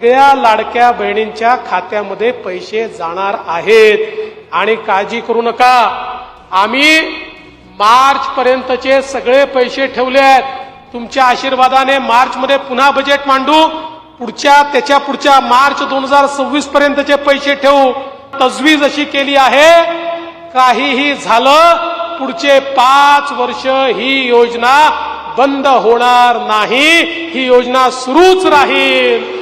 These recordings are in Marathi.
सगळ्या लाडक्या बहिणींच्या खात्यामध्ये पैसे जाणार आहेत. आणि काळजी करू नका. आम्ही मार्च पर्यंतचे सगळे पैसे ठेवले आहेत. तुमच्या आशीर्वादाने मार्च मध्ये पुन्हा बजेट मांडू. पुढच्या त्याच्या पुढच्या मार्च दोन हजार सव्वीस पर्यंतचे पैसे ठेवू. तजवीज अशी केली आहे. काहीही झालं पुढचे पाच वर्ष ही योजना बंद होणार नाही. ही योजना सुरूच राहील.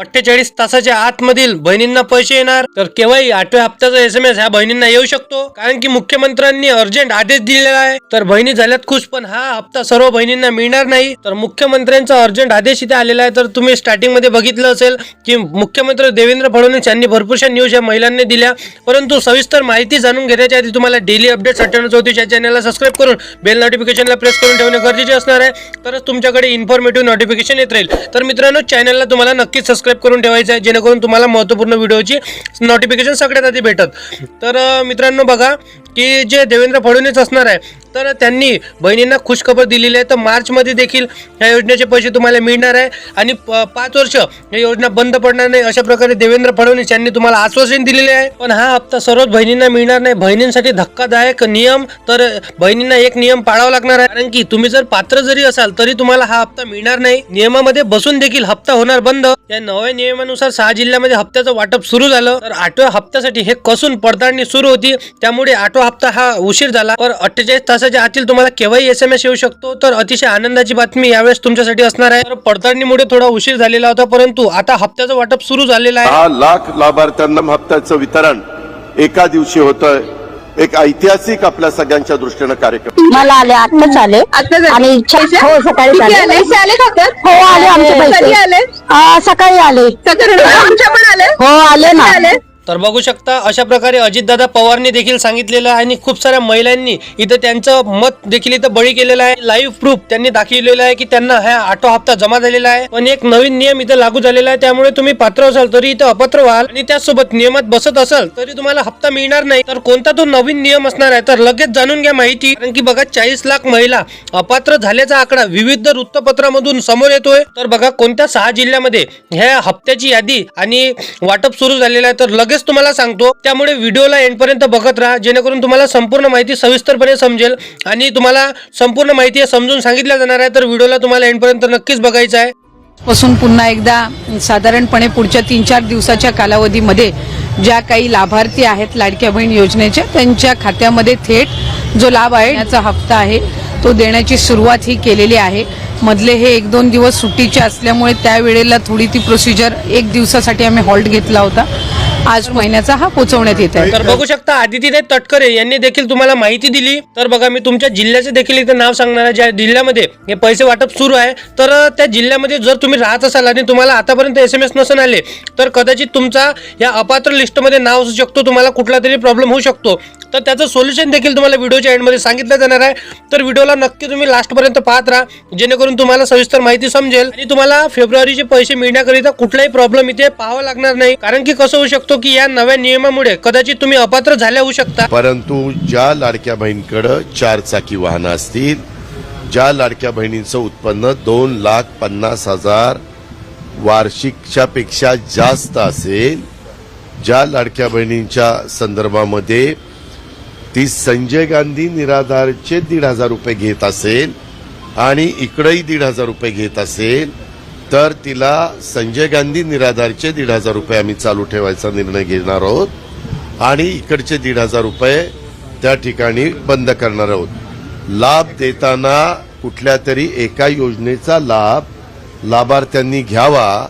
अठ्ठेचाळीस तासाच्या आतमधील बहिणींना पैसे येणार. तर केव्हाही आठव्या हप्त्याचा एस एम एस ह्या बहिणींना येऊ शकतो. कारण की मुख्यमंत्र्यांनी अर्जंट आदेश दिलेला आहे. तर बहिणी झाल्यात खुश पण हा हप्ता सर्व बहिणींना मिळणार नाही. तर मुख्यमंत्र्यांचा अर्जंट आदेश इथे आलेला आहे. तर तुम्ही स्टार्टिंगमध्ये बघितलं असेल की मुख्यमंत्री देवेंद्र फडणवीस यांनी भरपूरशा न्यूज या महिलांनी दिल्या. परंतु सविस्तर माहिती जाणून घेण्याच्या आधी तुम्हाला डेली अपडेट अठ्ठ्याण्णव चौतीस या चॅनलला सबस्क्राईब करून बेल नोटिफिकेशनला प्रेस करून ठेवणे गरजेचे असणार आहे. तरच तुमच्याकडे इन्फॉर्मेटिव्ह नोटिफिकेशन येत राहील. तर मित्रांनो चॅनलला तुम्हाला नक्कीच सबस्क्राईब करून ठेवायचं आहे जेणेकरून तुम्हाला महत्त्वपूर्ण व्हिडिओची नोटिफिकेशन सगळ्यात आधी भेटत. तर मित्रांनो बघा की जे देवेंद्र फडणवीस असणार आहे तर त्यांनी बहिणींना खुशखबर दिलेली आहे. तर मार्चमध्ये देखील या योजनेचे पैसे तुम्हाला मिळणार आहे. आणि प- पाच वर्ष ही योजना बंद पडणार नाही. अशा प्रकारे देवेंद्र फडणवीस यांनी तुम्हाला आश्वासन दिलेले आहे. पण हा हप्ता सर्वच बहिणींना मिळणार नाही. बहिणींसाठी धक्कादायक नियम तर बहिणींना एक नियम पाळावा लागणार आहे. कारण की तुम्ही जर पात्र जरी असाल तरी तुम्हाला हा हप्ता मिळणार नाही. नियमामध्ये बसून देखील हप्ता होणार बंद. या नव्या नियमानुसार सहा जिल्ह्यामध्ये हप्त्याचं वाटप सुरू झालं. तर आठव्या हप्त्यासाठी हे कसून पडताळणी सुरू होती. त्यामुळे आठवा हप्ता हा उशीर झाला. तर अठ्ठेचाळीस तास तासाच्या आतील तुम्हाला केव्हाही एस एम एस येऊ शकतो तर अतिशय आनंदाची बातमी यावेळेस तुमच्यासाठी असणार आहे. तर पडताळणीमुळे थोडा उशीर झालेला होता परंतु आता हप्त्याचं वाटप सुरू झालेलं आहे. दहा लाख लाभार्थ्यांना हप्त्याचं वितरण एका दिवशी होतं एक ऐतिहासिक आपल्या सगळ्यांच्या दृष्टीनं कार्यक्रम. मला आले आत्ताच आले. आत्ताच आले. आणि छ- पैसे? हो किती आले? आले? पैसे आले? हो आले आमचे कधी पैसे. आले? आ, सकाळी आले. सकाळी आमच्या पण आले? हो आले ना. आले? तर बघू शकता अशा प्रकारे अजितदादा पवारने देखील सांगितलेलं आहे आणि खूप साऱ्या महिलांनी इथं त्यांचं मत देखील इथं बळी केलेलं आहे. लाईव्ह प्रूफ त्यांनी दाखवलेलं आहे की त्यांना हा आठवा हप्ता जमा झालेला आहे. पण एक नवीन नियम इथं लागू झालेला आहे. त्यामुळे तुम्ही पात्र असाल तरी इथं अपात्र व्हाल आणि त्याचसोबत नियमात बसत असाल तरी तुम्हाला हप्ता मिळणार नाही. तर कोणता तो नवीन नियम असणार आहे तर लगेच जाणून घ्या माहिती. कारण की बघा चाळीस लाख महिला अपात्र झाल्याचा आकडा विविध वृत्तपत्रामधून समोर येतोय. तर बघा कोणत्या सहा जिल्ह्यामध्ये ह्या हप्त्याची यादी आणि वाटप सुरू झालेलं आहे. तर लगेच तुम्हाला सांगतो त्यामुळे व्हिडिओला एंडपर्यंत बघत राहा जेणेकरून तुम्हाला संपूर्ण माहिती सविस्तरपणे समजेल आणि तुम्हाला संपूर्ण माहिती समजून सांगितल्या जाणार आहे तर व्हिडिओला तुम्हाला एंडपर्यंत नक्कीच बघायचं आहे. पासून पुन्हा एकदा साधारणपणे पुढच्या तीन चार दिवसाच्या कालावधीमध्ये ज्या काही लाभार्थी आहेत लाडक्या बहीण योजनेच्या त्यांच्या खात्यामध्ये थेट जो लाभ आहे याचा हप्ता आहे तो देण्याची सुरुवात ही केलेली आहे. मधले हे एक दोन दिवस सुट्टीचे असल्यामुळे त्यावेळेला थोडी ती प्रोसिजर एक दिवसासाठी आम्ही हॉल्ट घेतला होता. आज महिन्याचा हा पोचवण्यात येत आहे. तर बघू शकता आदितीने तटकरे यांनी देखील तुम्हाला माहिती दिली. तर बघा मी तुमच्या जिल्ह्याचे देखील इथे नाव सांगणार आहे. ज्या जिल्ह्यामध्ये हे पैसे वाटप सुरू आहे तर त्या जिल्ह्यामध्ये जर तुम्ही राहत असाल आणि तुम्हाला आतापर्यंत एस एम एस नसून आले तर कदाचित तुमचा या अपात्र लिस्टमध्ये नाव असू शकतो तुम्हाला कुठला तरी प्रॉब्लेम होऊ शकतो. तर त्याचं सोल्युशन देखील तुम्हाला व्हिडिओच्या एंडमध्ये सांगितलं जाणार आहे. तर व्हिडिओला नक्की तुम्ही लास्टपर्यंत पाहत राहा जेणेकरून तुम्हाला सविस्तर माहिती समजेल. आणि तुम्हाला फेब्रुवारीचे पैसे मिळण्याकरिता कुठलाही प्रॉब्लेम इथे पाहावा लागणार नाही. कारण की कसं होऊ शकतो की या नव्या नियमामुळे कदाचित तुम्ही अपात्र झाल्या होऊ शकता. परंतु ज्या लाडक्या बहिणीकडं चार चाकी वाहनं असतील ज्या लाडक्या बहिणींचं उत्पन्न दोन लाख पन्नास हजार वार्षिकच्या पेक्षा जास्त असेल ज्या लाडक्या बहिणींच्या संदर्भामध्ये ती संजय गांधी निराधारचे दीड हजार रुपये घेत असेल आणि इकडंही दीड हजार रुपये घेत असेल तर तिला संजय गांधी निराधारचे दीड हजार रुपये आम्ही चालू ठेवायचा निर्णय घेणार आहोत. आणि इकडचे दीड हजार रुपये त्या ठिकाणी बंद करणार आहोत. लाभ देताना कुठल्या तरी एका योजनेचा लाभ लाभार्थ्यांनी घ्यावा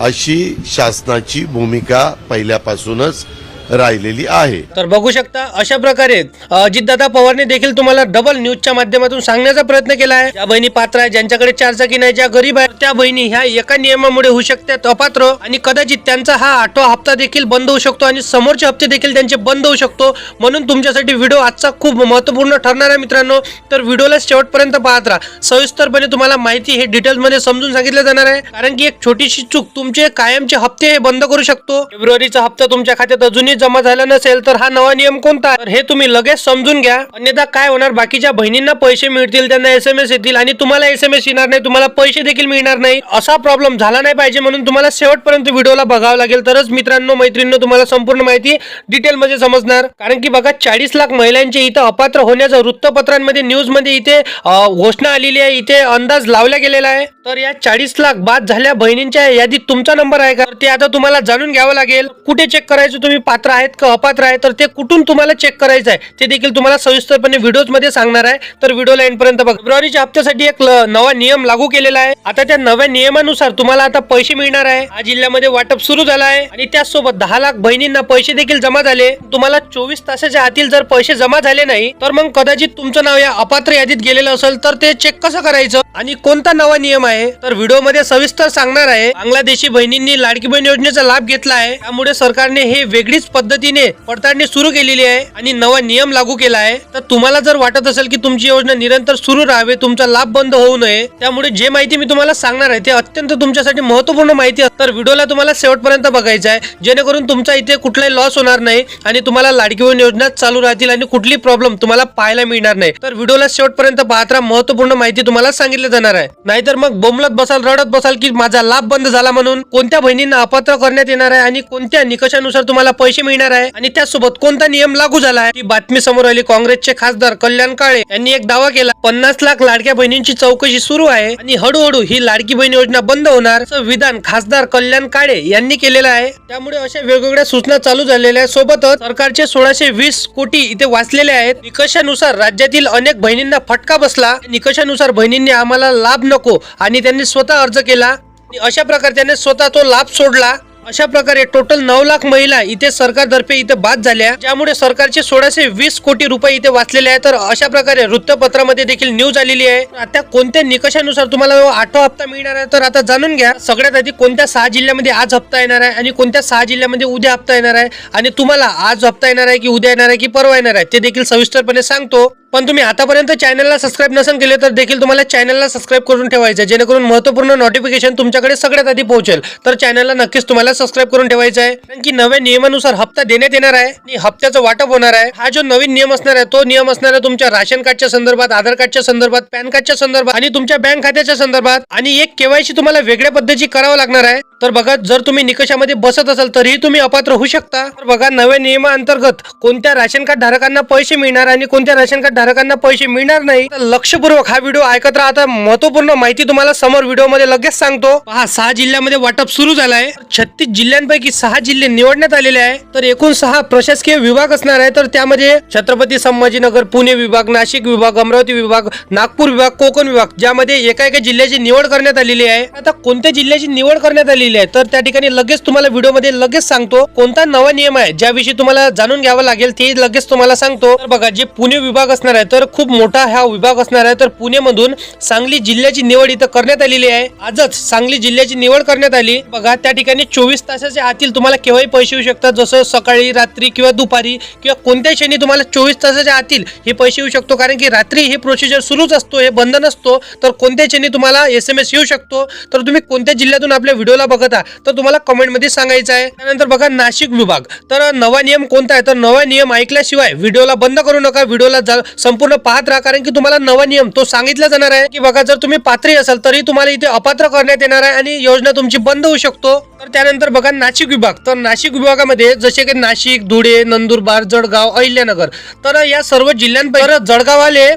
अशी शासनाची भूमिका पहिल्यापासूनच राहिलेली आहे. तर बघू शकता अशा प्रकारे अजितदादा पवारने देखील तुम्हाला डबल न्यूजच्या माध्यमातून सांगण्याचा प्रयत्न केला आहे. ज्या बहिणी पात्र आहे ज्यांच्याकडे चारचाकी नाही ज्या गरीब आहेत त्या बहिणी ह्या एका नियमामुळे होऊ शकतात अपात्र. आणि कदाचित त्यांचा हा आठवा हप्ता देखील बंद होऊ शकतो आणि समोरचे हप्ते देखील त्यांचे बंद होऊ शकतो. म्हणून तुमच्यासाठी व्हिडिओ आजचा खूप महत्त्वपूर्ण ठरणार आहे मित्रांनो. तर व्हिडिओला शेवटपर्यंत पाहत राहा. सविस्तरपणे तुम्हाला माहिती हे डिटेल्समध्ये समजून सांगितलं जाणार आहे. कारण की एक छोटीशी चूक तुमचे कायमचे हप्ते हे बंद करू शकतो. फेब्रुवारीचा हप्ता तुमच्या खात्यात अजूनही जमा झाला नसेल तर हा नवा नियम कोणता तर हे तुम्ही लगेच समजून घ्या. अन्यथा काय होणार? बाकीच्या बहिणींना पैसे मिळतील त्यांना एस एम एस येतील आणि तुम्हाला एस एम एस येणार नाही तुम्हाला पैसे देखील मिळणार नाही. असा प्रॉब्लेम झाला नाही पाहिजे म्हणून तुम्हाला शेवटपर्यंत व्हिडिओला बघावं लागेल. तरच मित्रांनो मैत्रिणींनो तुम्हाला संपूर्ण माहिती डिटेल मध्ये समजणार. कारण की बघा चाळीस लाख महिलांचे इथं अपात्र होण्याचं वृत्तपत्रांमध्ये न्यूजमध्ये इथे घोषणा आलेली आहे. इथे अंदाज लावला गेलेला आहे. तर या चाळीस लाख बाद झाल्या बहिणींच्या यादीत तुमचा नंबर आहे का? ते आता तुम्हाला जाणून घ्यावं लागेल. कुठे चेक करायचं तुम्ही? पात्र आहेत का अपात्र आहे तर ते कुठून तुम्हाला चेक करायचं आहे ते देखील तुम्हाला सविस्तरपणे व्हिडिओजमध्ये सांगणार आहे. तर व्हिडिओला लाईनपर्यंत बघा. फेब्रुवारीच्या हप्त्यासाठी एक ल- नवा नियम लागू केलेला आहे. आता त्या नव्या नियमानुसार तुम्हाला आता पैसे मिळणार आहे. या जिल्ह्यामध्ये वाटप सुरू झालं आहे. आणि त्याचसोबत दहा लाख बहिणींना पैसे देखील जमा झाले. तुम्हाला चोवीस तासाच्या आतील जर पैसे जमा झाले नाही तर मग कदाचित तुमचं नाव या अपात्र यादीत गेलेलं असेल तर ते चेक कसं करायचं? आणि कोणता नवा नियम आहे? तर व्हिडिओमध्ये सविस्तर सांगणार आहे. बांगलादेशी बहिणींनी लाडकी बहीण योजनेचा लाभ घेतला आहे. त्यामुळे सरकारने हे वेगळीच पद्धतीने पडताळणी सुरू केलेली आहे आणि नवा नियम लागू केला आहे. तर तुम्हाला जर वाटत असेल की तुमची योजना निरंतर सुरू राहावे तुमचा लाभ बंद होऊ नये त्यामुळे जे माहिती मी तुम्हाला सांगणार आहे ते अत्यंत तुमच्यासाठी महत्त्वपूर्ण माहिती तर व्हिडिओला तुम्हाला शेवटपर्यंत बघायचं आहे जेणेकरून तुमचा इथे कुठलाही लॉस होणार नाही आणि तुम्हाला लाडकी बहीण योजना चालू राहतील आणि कुठली प्रॉब्लेम तुम्हाला पाहायला मिळणार नाही. तर व्हिडिओला शेवटपर्यंत पाहत राहा महत्त्वपूर्ण माहिती तुम्हाला सांगितलं जाणार आहे. नाहीतर मग बोमलत बसाल रडत बसाल की माझा लाभ बंद झाला म्हणून कोणत्या बहिणींना अपात्र करण्यात येणार आहे आणि कोणत्या निकषानुसार तुम्हाला पैसे मिळणार आहे. आणि त्यासोबत कोणता नियम लागू झाला आहे? ही बातमी समोर आली. काँग्रेसचे खासदार कल्याण काळे यांनी एक दावा केला. पन्नास लाख लाडक्या बहिणींची चौकशी सुरू आहे आणि हळूहळू ही लाडकी बहीण योजना बंद होणार असं विधान खासदार कल्याण काळे यांनी केलेलं आहे. त्यामुळे अशा वेगवेगळ्या सूचना चालू झालेल्या आहेत. सोबतच सरकारचे सोळाशे वीस कोटी इथे वाचलेले आहेत. निकषानुसार राज्यातील अनेक बहिणींना फटका बसला. निकषानुसार बहिणींनी आम्हाला लाभ नको आणि त्यांनी स्वतः अर्ज केला. आणि अशा प्रकारे त्याने स्वतः तो लाभ सोडला. अशा प्रकारे टोटल नऊ लाख महिला इथे सरकारतर्फे इथे बाद झाल्या. ज्यामुळे सरकारचे सोळाशे वीस कोटी रुपये इथे वाचलेले आहे तर अशा प्रकारे वृत्तपत्रामध्ये देखील न्यूज आलेली आहे. आता कोणत्या निकषानुसार तुम्हाला आठवा हप्ता मिळणार आहे? तर आता जाणून घ्या. सगळ्यात आधी कोणत्या सहा जिल्ह्यामध्ये आज हप्ता येणार आहे? आणि कोणत्या सहा जिल्ह्यामध्ये उद्या हप्ता येणार आहे? आणि तुम्हाला आज हप्ता येणार आहे की उद्या येणार आहे की परवा येणार आहे? ते देखील सविस्तरपणे सांगतो. पण तुम्ही आतापर्यंत चॅनलला सबस्क्राईब नसेल केले तर देखील तुम्हाला चॅनलला सबस्क्राईब करून ठेवायचं आहे, जेणेकरून महत्त्वपूर्ण नोटिफिकेशन तुमच्याकडे सगळ्यात आधी पोहोचेल. तर चॅनलला नक्कीच तुम्हाला सबस्क्राईब करून ठेवायचं आहे. कारण की नव्या नियमानुसार हप्ता देण्यात येणार आहे आणि हप्त्याचं वाटप होणार आहे. हा जो नवीन नियम असणार आहे तो नियम असणार आहे तुमच्या राशन कार्डच्या संदर्भात आधार कार्डच्या संदर्भात पॅन कार्डच्या संदर्भात आणि तुमच्या बँक खात्याच्या संदर्भात. आणि एक केवायसी तुम्हाला वेगळ्या पद्धतीची करावं लागणार आहे. तर बघा जर तुम्ही निकषामध्ये बसत असाल तरीही तुम्ही अपात्र होऊ शकता. तर बघा नव्या नियमाअंतर्गत कोणत्या राशन कार्ड धारकांना पैसे मिळणार आणि कोणत्या राशन कार्ड धारकांना पैसे मिळणार नाही लक्षपूर्वक हा व्हिडिओ ऐकत राहता आता महत्त्वपूर्ण माहिती तुम्हाला समोर व्हिडिओमध्ये लगेच सांगतो. पहा सहा जिल्ह्यामध्ये वाटप सुरू झालाय. छत्तीस जिल्ह्यांपैकी सहा जिल्हे निवडण्यात आलेले आहे तर एकूण सहा प्रशासकीय विभाग असणार आहे तर त्यामध्ये छत्रपती संभाजीनगर पुणे विभाग नाशिक विभाग अमरावती विभाग नागपूर विभाग कोकण विभाग ज्यामध्ये एका एका जिल्ह्याची निवड करण्यात आलेली आहे. आता कोणत्या जिल्ह्याची निवड करण्यात आलेली आहे? तर त्या ठिकाणी लगेच तुम्हाला व्हिडिओमध्ये लगेच सांगतो. कोणता नवा नियम आहे? ज्याविषयी तुम्हाला जाणून घ्यावं लागेल ते लगेच तुम्हाला सांगतो. तर बघा जे पुणे विभाग असणार आहे. तर खूप मोठा हा विभाग असणार आहे. तर पुणेमधून सांगली जिल्ह्याची निवड इथं करण्यात आलेली आहे. आजच सांगली जिल्ह्याची निवड करण्यात आली. बघा त्या ठिकाणी चोवीस तासाच्या आतील तुम्हाला केव्हाही पैसे येऊ शकतात. जसं सकाळी रात्री किंवा दुपारी किंवा कोणत्या क्षणी तुम्हाला चोवीस तासाच्या आतील हे पैसे येऊ शकतो. कारण की रात्री हे प्रोसिजर सुरूच असतो. हे बंद नसतो. तर कोणत्या क्षणी तुम्हाला एस एम एस येऊ शकतो. तर तुम्ही कोणत्या जिल्ह्यातून आपल्या व्हिडिओला बघत आहात. तर तुम्हाला कमेंटमध्ये सांगायचं आहे. त्यानंतर बघा नाशिक विभाग. तर नवा नियम कोणता आहे? तर नवा नियम ऐकल्याशिवाय व्हिडिओला बंद करू नका. व्हिडिओला संपूर्ण पाहत राहा कारण की तुम्हाला नवा नियम तो सांगितला जाणार आहे की बघा जर तुम्ही पात्री असाल तरी तुम्हाला इथे अपात्र करण्यात येणार आहे आणि योजना तुमची बंद होऊ शकतो. तर त्यानंतर बघा नाशिक विभाग. तर नाशिक विभागामध्ये जसे की नाशिक धुळे नंदुरबार जळगाव अहिल्यानगर. तर या सर्व जिल्ह्यांपैकी जळगावाले जळगाववाले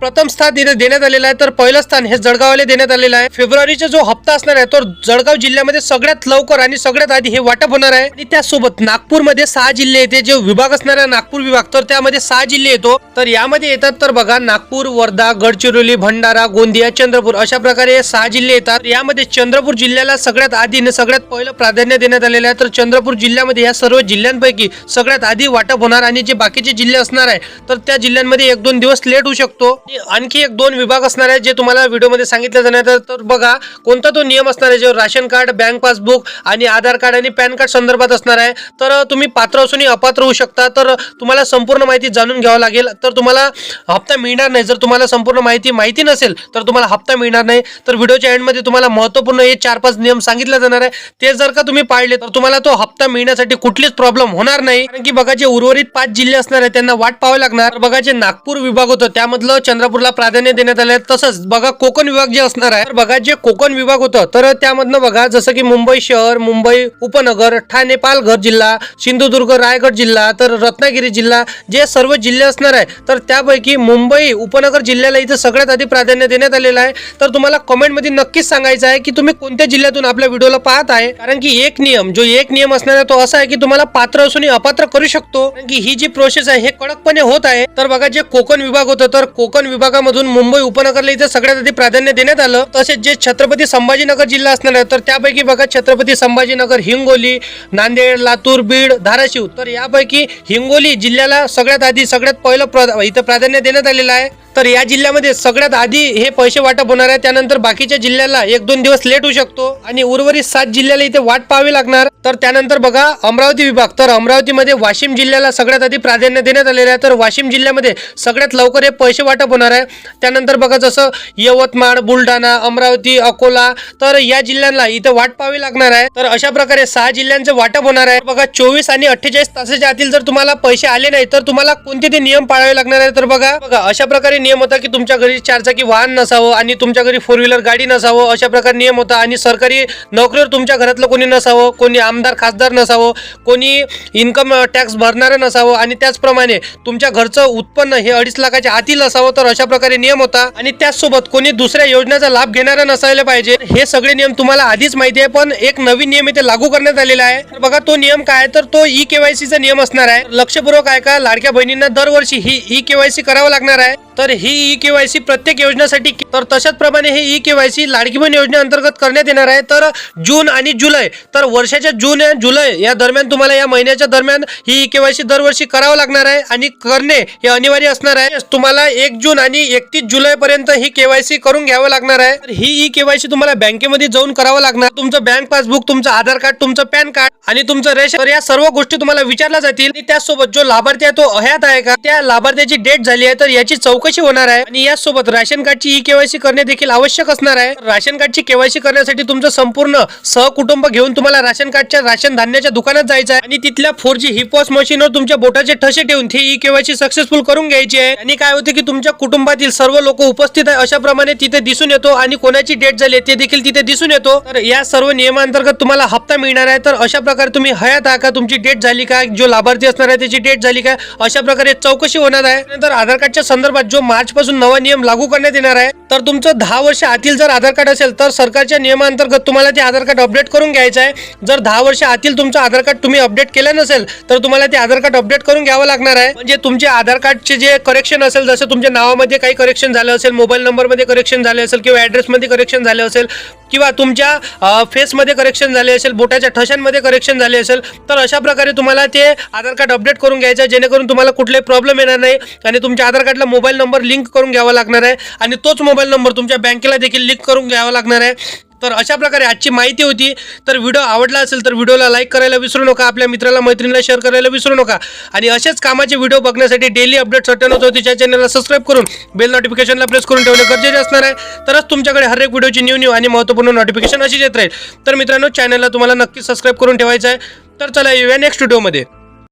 प्रथम स्थान इथे देण्यात आलेलं आहे. तर पहिलं स्थान हे जळगावले देण्यात आलेलं आहे. फेब्रुवारीचा जो हप्ता असणार आहे तो जळगाव जिल्ह्यामध्ये सगळ्यात लवकर आणि सगळ्यात आधी हे वाटप होणार आहे. आणि त्यासोबत नागपूरमध्ये सहा जिल्हे येते जे विभाग असणार आहे नागपूर विभाग. तर त्यामध्ये सहा जिल्हे येतो. तर यामध्ये येतात तर बघा नागपूर वर्धा गडचिरोली भंडारा गोंदिया चंद्रपूर अशा प्रकारे सहा जिल्हे येतात. यामध्ये चंद्रपूर जिल्ह्याला सगळ्यात आधी सगळ्यात पहिलं प्राधान्य देण्यात आलेलं आहे. तर चंद्रपूर जिल्ह्यामध्ये या सर्व जिल्ह्यांपैकी सगळ्यात आधी वाटप होणार आणि जे बाकीचे जिल्हे असणार आहे तर त्या जिल्ह्यांमध्ये एक दोन दिवस लेट होऊ शकतो. आणखी एक दोन विभाग असणार आहे जे तुम्हाला व्हिडिओमध्ये सांगितलं जाणार तर बघा कोणता तो नियम असणार आहे? जो राशन कार्ड बँक पासबुक आणि आधार कार्ड आणि पॅन कार्ड संदर्भात असणार आहे. तर तुम्ही पात्र असूनही अपात्र होऊ शकता. तर तुम्हाला संपूर्ण माहिती जाणून घ्यावं लागेल. तर तुम्हाला हप्ता मिळणार नाही. जर तुम्हाला संपूर्ण माहिती माहिती नसेल तर तुम्हाला हप्ता मिळणार नाही. तर व्हिडिओच्या एंडमध्ये तुम्हाला महत्त्वपूर्ण हे चार पाच नियम सांगितले जाणार आहे. ते जर का तुम्ही पाळले तर तुम्हाला तो हप्ता मिळण्यासाठी कुठलीच प्रॉब्लेम होणार नाही. कारण की बघा जे उर्वरित पाच जिल्हे असणार आहे त्यांना वाट पाहावी लागणार. बघा जे नागपूर विभाग होतं त्यामधलं चंद्रपूरला प्राधान्य देण्यात आलं आहे. तसंच बघा कोकण विभाग जे असणार आहे तर बघा जे कोकण विभाग होतं तर त्यामधनं बघा जसं की मुंबई शहर मुंबई उपनगर ठाणे पालघर जिल्हा सिंधुदुर्ग रायगड जिल्हा तर रत्नागिरी जिल्हा जे सर्व जिल्हे असणार आहे तर त्यापैकी मुंबई उपनगर जिल्ह्याला इथं सगळ्यात आधी प्राधान्य देण्यात आलेलं आहे. तर तुम्हाला कमेंटमध्ये नक्कीच सांगायचं आहे की तुम्ही कोणत्या जिल्ह्यातून आपल्या व्हिडिओला पाहत आहे? कारण की एक नियम जो एक नियम असणार आहे तो असा आहे की तुम्हाला पात्र असूनही अपात्र करू शकतो. की ही जी प्रोसेस आहे हे कडकपणे होत आहे. तर बघा जे कोकण विभाग होतं तर कोकण विभागामधून मुंबई उपनगरला इथं सगळ्यात आधी प्राधान्य देण्यात आलं. तसेच जे छत्रपती संभाजीनगर जिल्हा असणार आहे तर त्यापैकी बघा छत्रपती संभाजीनगर हिंगोली नांदेड लातूर बीड धाराशिव. तर यापैकी हिंगोली जिल्ह्याला सगळ्यात आधी सगळ्यात पहिलं प्र- इथं प्राधान्य देण्यात आलेलं आहे. तर या जिल्ह्यामध्ये सगळ्यात आधी हे पैसे वाटप होणार आहे. त्यानंतर बाकीच्या जिल्ह्याला एक दोन दिवस लेट होऊ शकतो. आणि उर्वरित सात जिल्ह्याला इथे वाट पाहावी लागणार. तर त्यानंतर बघा अमरावती विभाग. तर अमरावतीमध्ये वाशिम जिल्ह्याला सगळ्यात आधी प्राधान्य देण्यात आलेलं आहे. तर वाशिम जिल्ह्यामध्ये सगळ्यात लवकर हे पैसे वाटप होणार आहे. त्यानंतर बघा जसं यवतमाळ बुलढाणा अमरावती अकोला तर या जिल्ह्यांना इथे वाट पाहावी लागणार आहे. तर अशा प्रकारे सहा जिल्ह्यांचं वाटप होणार आहे. बघा चोवीस आणि अठ्ठेचाळीस तासाच्या आतील जर तुम्हाला पैसे आले नाही तर तुम्हाला कोणते ते नियम पाळावे लागणार आहे तर बघा बघा अशा प्रकारे नियम होता की तुमच्या घरी चारचाकी वाहन नसावं आणि तुमच्या घरी फोर व्हीलर गाडी नसावं अशा प्रकारे नियम होता. आणि सरकारी नोकरीवर तुमच्या घरात घरातलं कोणी नसावं कोणी आमदार खासदार नसावं कोणी इन्कम टॅक्स भरणारं नसावं आणि त्याचप्रमाणे तुमच्या घरचं उत्पन्न हे अडीच लाखाच्या आतील असावं तर अशा प्रकारे नियम होता. आणि त्याचसोबत कोणी दुसऱ्या योजनेचा लाभ घेणारा नसायला पाहिजे. हे सगळे नियम तुम्हाला आधीच माहिती आहे पण एक नवीन नियम इथे लागू करण्यात आलेला आहे. बघा तो नियम काय आहे? तर तो ई केवायसीचा नियम असणार आहे. लक्षपूर्वक आहे का लाडक्या बहिणींना दरवर्षी ही ई केवायसी करावं लागणार आहे. तर ही ई केवायसी प्रत्येक योजनेसाठी तर तशाच प्रमाणे हे ई केवायसी लाडकी बहीण योजनेअंतर्गत करण्यात येणार आहे. तर जून आणि जुलै. तर वर्षाच्या जून आणि जुलै या दरम्यान तुम्हाला या महिन्याच्या दरम्यान ही केवायसी दरवर्षी करावं लागणार आहे आणि करणे हे अनिवार्य असणार आहे. तुम्हाला एक जून आणि एकतीस जुलै पर्यंत ही केवायसी करून घ्यावं लागणार आहे. तर ही ई केवायसी तुम्हाला बँकेमध्ये जाऊन करावं लागणार. तुमचं बँक पासबुक तुमचं आधार कार्ड तुमचं पॅन कार्ड आणि तुमचं रेशन तर या सर्व गोष्टी तुम्हाला विचारल्या जातील. आणि जो लाभार्थी आहे तो अहयात आहे का? त्या लाभार्थ्याची डेट झाली आहे तर याची चौकशी होणार आहे. आणि यासोबत राशन कार्डची ई केवायसी करणे देखील आवश्यक असणार आहे. राशन कार्डची केवायसी करण्यासाठी तुमचं संपूर्ण सहकुटुंब कुटुंब घेऊन तुम्हाला राशन कार्डच्या राशन धान्याच्या दुकानात जायचं आहे आणि तिथल्या फोर जी हिपॉस मशीनवर तुमच्या बोटाचे ठसे ठेवून ती ई केवायसी सक्सेसफुल करून घ्यायची आहे. आणि काय होते की तुमच्या कुटुंबातील सर्व लोक उपस्थित आहे अशा प्रमाणे तिथे दिसून येतो आणि कोणाची डेट झाली ते देखील तिथे दिसून येतो. तर या सर्व नियमांतर्गत तुम्हाला हप्ता मिळणार आहे. तर अशा प्रकारे तुम्ही हयात आहात का? तुमची डेट झाली का? जो लाभार्थी असणार आहे त्याची डेट झाली का? अशा प्रकारे चौकशी होणार आहे. नंतर आधार कार्डच्या संदर्भात जो मार्च पासून नवा नियम लागू करण्यात येणार आहे तर तुमचं दहा वर्ष आतील जर आधार कार्ड असेल तर सरकारच्या नियमांतर्गत तुम्हाला ते आधार कार्ड अपडेट करून घ्यायचं आहे. जर दहा वर्ष आतील तुमचं आधार कार्ड तुम्ही अपडेट केलं नसेल तर तुम्हाला ते आधार कार्ड अपडेट करून घ्यावं लागणार आहे. म्हणजे तुमचे आधार कार्डचे जे करेक्शन असेल जसं तुमच्या नावामध्ये काही करेक्शन झालं असेल मोबाईल नंबरमध्ये करेक्शन झाले असेल किंवा ॲड्रेसमध्ये करेक्शन झाले असेल किंवा तुमच्या फेसमध्ये करेक्शन झाले असेल बोटाच्या ठशांमध्ये करेक्शन झाले असेल तर अशा प्रकारे तुम्हाला ते आधार कार्ड अपडेट करून घ्यायचं आहे. जेणेकरून तुम्हाला कुठलाही प्रॉब्लेम येणार नाही आणि तुमच्या आधार कार्डला मोबाईल नंबर लिंक करून घ्यावा लागणार आहे. आणि तोच मोबाईल नंबर तुमच्या बँकेला देखील लिंक करून घ्यावा लागणार आहे. तर अशा प्रकारे आजची माहिती होती. तर व्हिडिओ आवडला असेल तर व्हिडिओला लाईक करायला विसरू नका. आपल्या मित्राला मैत्रिणीला शेअर करायला विसरू नका. आणि असेच कामाचे व्हिडिओ बघण्यासाठी डेली अपडेट सटन होतो तिच्या चॅनलला सबस्क्राईब करून बेल नोटिफिकेशनला प्रेस करून ठेवणे गरजेचे असणार आहे. तरच तुमच्याकडे हर एक व्हिडिओची न्यू न्यू आणि महत्त्वपूर्ण नोटिफिकेशन अशीच येत राहील. तर मित्रांनो चॅनलला तुम्हाला नक्की सबस्क्राईब करून ठेवायचं आहे. तर चला येऊया नेक्स्ट व्हिडिओमध्ये